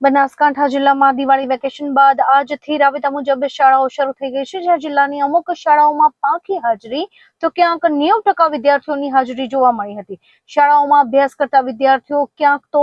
બનાસકાંઠા જિલ્લામાં દિવાળી વેકેશન બાદ આજથી રાબેતા મુજબ શાળાઓ શરૂ થઈ ગઈ છે, જ્યાં જિલ્લાની અમુક શાળાઓમાં પાંખી હાજરી તો ક્યાંક નેવું ટકા વિદ્યાર્થીઓની હાજરી જોવા મળી હતી. શાળાઓમાં અભ્યાસ કરતા વિદ્યાર્થીઓ ક્યાંક તો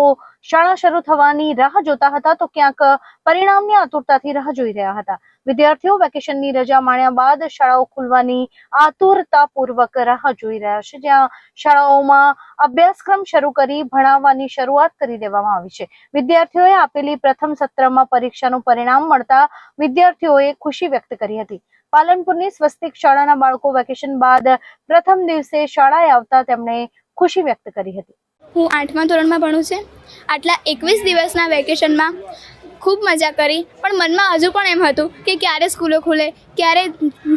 શાળા શરૂ થવાની રાહ જોતા હતા તો ક્યાંક પરિણામની આતુરતાથી રાહ જોઈ રહ્યા હતા. વિદ્યાર્થીઓ વેકેશનની રજા માણ્યા બાદ શાળાઓ ખુલવાની આતુરતાપૂર્વક રાહ જોઈ રહ્યા છે. જ્યાં શાળાઓમાં અભ્યાસક્રમ શરૂ કરી ભણાવવાની શરૂઆત કરી દેવામાં આવી છે. વિદ્યાર્થીઓએ આપેલી પ્રથમ સત્રમાં પરીક્ષાનું પરિણામ મળતા વિદ્યાર્થીઓએ ખુશી વ્યક્ત કરી હતી. પાલનપુરની સ્વસ્તિક શાળાના બાળકો વેકેશન બાદ પ્રથમ દિવસે શાળાએ આવતા તેમણે ખુશી વ્યક્ત કરી હતી. હું આઠમા ધોરણમાં ભણું છું. આટલા એકવીસ દિવસના વેકેશનમાં ખૂબ મજા કરી, પણ મનમાં હજુ પણ એમ હતું કે ક્યારે સ્કૂલો ખુલે, ક્યારે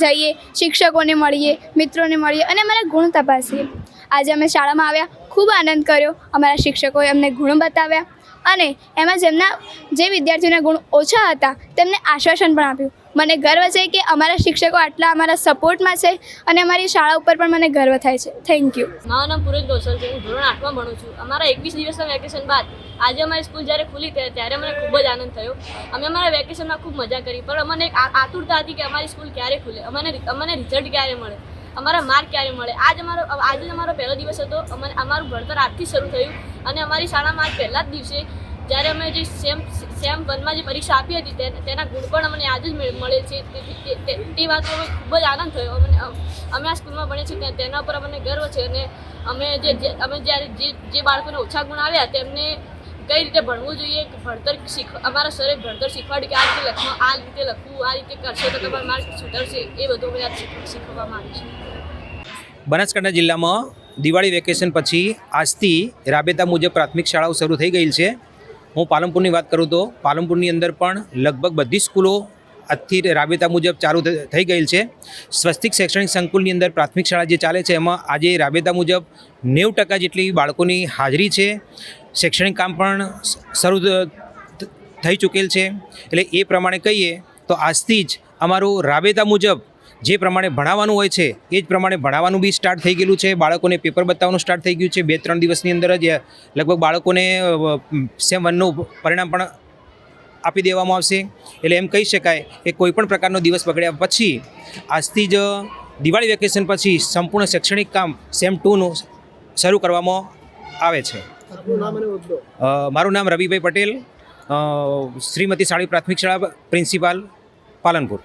જઈએ, શિક્ષકોને મળીએ, મિત્રોને મળીએ અને અમારા ગુણ તપાસીએ. આજે અમે શાળામાં આવ્યા, ખૂબ આનંદ કર્યો, અમારા શિક્ષકોએ અમને ગુણ બતાવ્યા અને એમાં જેમના, જે વિદ્યાર્થીઓના ગુણ ઓછા હતા, તેમને આશ્વાસન પણ આપ્યું. મને ગર્વ છે કે અમારા શિક્ષકો આટલા અમારા સપોર્ટમાં છે અને અમારી શાળા ઉપર પણ મને ગર્વ થાય છે. થેન્ક યુ મારું નામ પુરેશ ગોસલ છે. હું ધોરણ આઠમાં ભણું છું. અમારા એકવીસ દિવસના વેકેશન બાદ આજે અમારી સ્કૂલ જ્યારે ખુલી ત્યારે મને ખૂબ જ આનંદ થયો. અમે અમારા વેકેશનમાં ખૂબ મજા કરી, પણ અમને એક આતુરતા હતી કે અમારી સ્કૂલ ક્યારે ખુલે, અમને અમને રિઝલ્ટ ક્યારે મળે, અમારા માર્ક ક્યારે મળે. આજ અમારો, આજે અમારો પહેલો દિવસ હતો. અમને, અમારું ભણતર આજથી શરૂ થયું અને અમારી શાળામાં આજ પહેલા જ દિવસે જ્યારે અમે જે સેમ સેમ વનમાં જે પરીક્ષા આપી હતી તેના ગુણ પણ અમને આજ જ મેળ- છે. તે- વાતનો અમે ખૂબ જ આનંદ થયો. અમને, અમે આ સ્કૂલમાં ભણીએ છીએ તેના પર અમને ગર્વ છે અને અમે જે અમે જ્યારે જે જે બાળકોને ઓછા ગુણ આવ્યા તેમને કઈ રીતે ભણવું જોઈએ? ભણતર શીખ, અમારા સરે ભણતર શીખવાડ્યું કે આ રીતે લખવું, આ રીતે લખવું, આ રીતે કરશે તો તમારા માર્ક સુધરશે, એ બધું અમે શીખવવામાં આવ્યું છે. બનાસકાંઠા જિલ્લામાં દિવાળી વેકેશન પછી આજથી રાબેતા મુજબ પ્રાથમિક શાળાઓ શરૂ થઈ ગઈ છે. હું પાલનપુરની વાત કરું તો પાલનપુરની અંદર પણ લગભગ બધી સ્કૂલો આજથી રાબેતા મુજબ ચાલુ થઈ ગયેલ છે. સ્વસ્તિક શૈક્ષણિક સંકુલની અંદર પ્રાથમિક શાળા જે ચાલે છે, એમાં આજે રાબેતા મુજબ નેવું ટકા જેટલી બાળકોની હાજરી છે. શૈક્ષણિક કામ પણ શરૂ થઈ ચૂકેલ છે. એટલે એ પ્રમાણે કહીએ તો આજથી જ અમારું રાબેતા મુજબ જે પ્રમાણે ભણાવવાનું હોય છે એ જ પ્રમાણે ભણાવવાનું બી સ્ટાર્ટ થઈ ગયેલું છે. બાળકોને પેપર બતાવવાનું સ્ટાર્ટ થઈ ગયું છે. બે ત્રણ દિવસની અંદર જ લગભગ બાળકોને સેમ વનનું પરિણામ પણ આપી દેવામાં આવશે. એટલે એમ કહી શકાય કે કોઈપણ પ્રકારનો દિવસ બગડ્યા પછી આજથી જ દિવાળી વેકેશન પછી સંપૂર્ણ શૈક્ષણિક કામ સેમ ટુનું શરૂ કરવામાં આવે છે. મારું નામ રવિભાઈ પટેલ શ્રીમતી સાળી પ્રાથમિક શાળા પ્રિન્સિપાલ પાલનપુર.